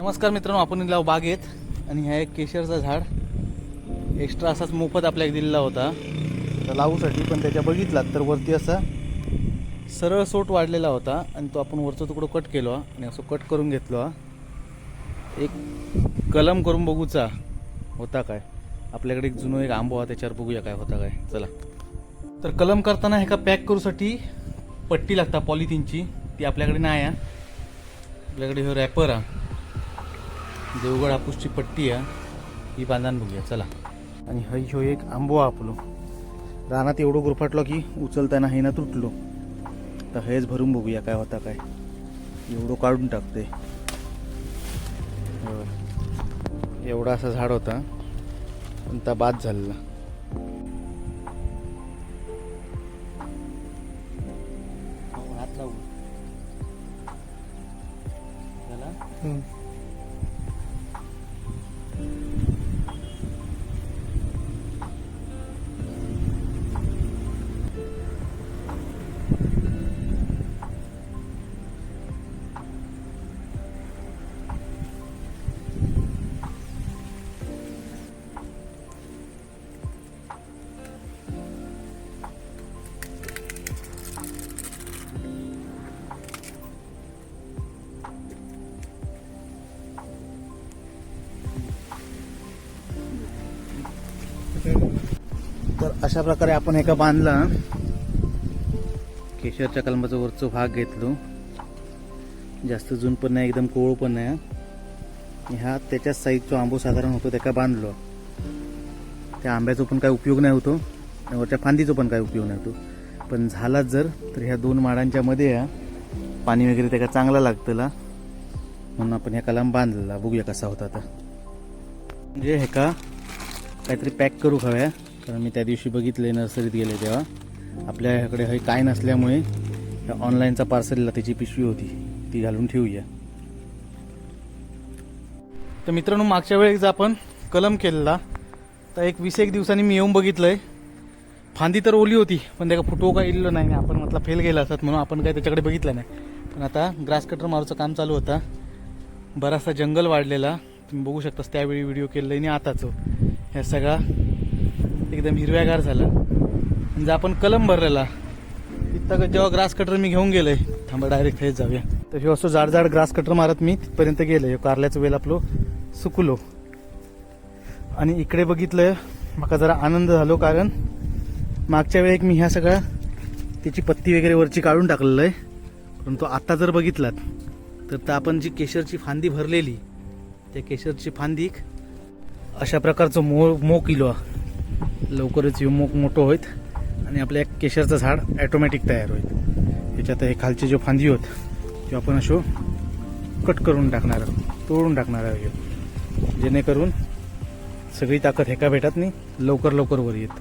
नमस्कार मित्रांनो आपण इथला बागेत आणि ह्या एक केशरचा झाड. एक्स्ट्रा असाच मोफत आपल्याला दिलेला होता. तर लावूसाठी पण त्याच्या बघितलात तर वरती असा सरळ सोट वाढलेला होता आणि तो आपण वरचा तुकडं कट केलो आणि असं कट करून घेतलो. हा. एक कलम करून बघूचा होता काय. आपल्याकडे एक जुनो एक आंबो हा त्याच्यावर बघूया काय होता काय. चला. तर कलम करताना ह्याका पॅक करूसाठी पट्टी लागता पॉलिथिनची. ती आपल्याकडे नाही आहे. आपल्याकडे हे रॅपर आहे. देवगड हापूसची पट्टी आहे. ही बांधान बघूया चला. आणि हय ह्यो एक आंबो आपलो. रानात एवढं गुरफाटलो की उचलताना हे ना तुटलो. तर हेच भरून बघूया काय होता काय. एवढं काढून टाकते. एवढा असा झाड होता. पण त्या बाद झालेला. हात लावू. तर अशा प्रकारे आपण एका बांधला. केशरच्या कलमाचा वरचा भाग घेतलो. जास्त जून पण नाही एकदम कोवळ पण नाही. ह्या त्याच्याच साईजचा आंबो साधारण होतो त्याका बांधलो. त्या आंब्याचा पण काय उपयोग नाही होतो. वरच्या फांदीचा पण काय उपयोग नाही होतो. पण झालाच जर तर ह्या दोन माडांच्या मध्ये या. पाणी वगैरे त्याका चांगला लागतला. म्हणून आपण ह्या कलम बांधलेला बघूया कसा होता आता म्हणजे हे का काहीतरी पॅक करू हव्या कारण मी त्या दिवशी बघितले नर्सरीत गेले तेव्हा. आपल्याकडे हे काय नसल्यामुळे ऑनलाईनचा पार्सलला त्याची पिशवी होती. ती घालून ठेवूया. तर मित्रांनो मागच्या वेळेस आपण कलम केलेला. तर एक वीस एक दिवसांनी मी येऊन बघितलंय. फांदी तर ओली होती पण त्याला फोटो काय इल्लो नाही आपण म्हटलं फेल गेला असतात म्हणून आपण काय त्याच्याकडे बघितलं नाही. पण आता ग्रास कटर मारूचं काम चालू होता. बराचसा जंगल वाढलेला. तुम्ही बघू शकतास त्यावेळी व्हिडिओ केलेला आणि आताचं. ह्या सगळा एकदम हिरव्यागार झाला. म्हणजे आपण कलम भरलेला. तिथं जेव्हा ग्रास कटर मी घेऊन गेलोय थांबा डायरेक्ट हेच जाऊया. तर हे असं जाड जाड ग्रास कटर मारत मी तिथपर्यंत गेलोय. कारल्याचं वेल आपलो सुकलो. आणि इकडे बघितलं मला जरा आनंद झालो कारण मागच्या वेळेक मी ह्या सगळ्या त्याची पत्ती वगैरे वरची काढून टाकलेलं आहे. परंतु आता जर बघितलात तर आपण जी केशरची फांदी भरलेली त्या केशरची फांदी अशा प्रकारचं मो मोक इलो. लवकरच मोक मोठं होईत आणि आपल्या एक केशरचं झाड ॲटोमॅटिक तयार होईल. त्याच्यात हे खालचे जो फांदी होत ते आपण अशो कट करून टाकणार आहोत, तोडून टाकणार आहोत जेणेकरून सगळी ताकद हेका भेटत नाही लवकर लवकर वर येत.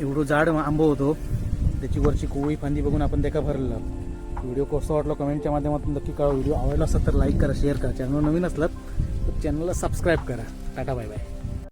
एवढं जाड आंबो होतो त्याची वरची कोवळी फांदी बघून आपण त्याका भरलेला व्हिडिओ कसा वाटला कमेंटच्या माध्यमातून नक्की कळा व्हिडिओ आवडला असेल तर लाईक करा शेअर करा. चॅनल नवीन असलात चॅनलला सबस्क्राईब करा. Tata bye bye.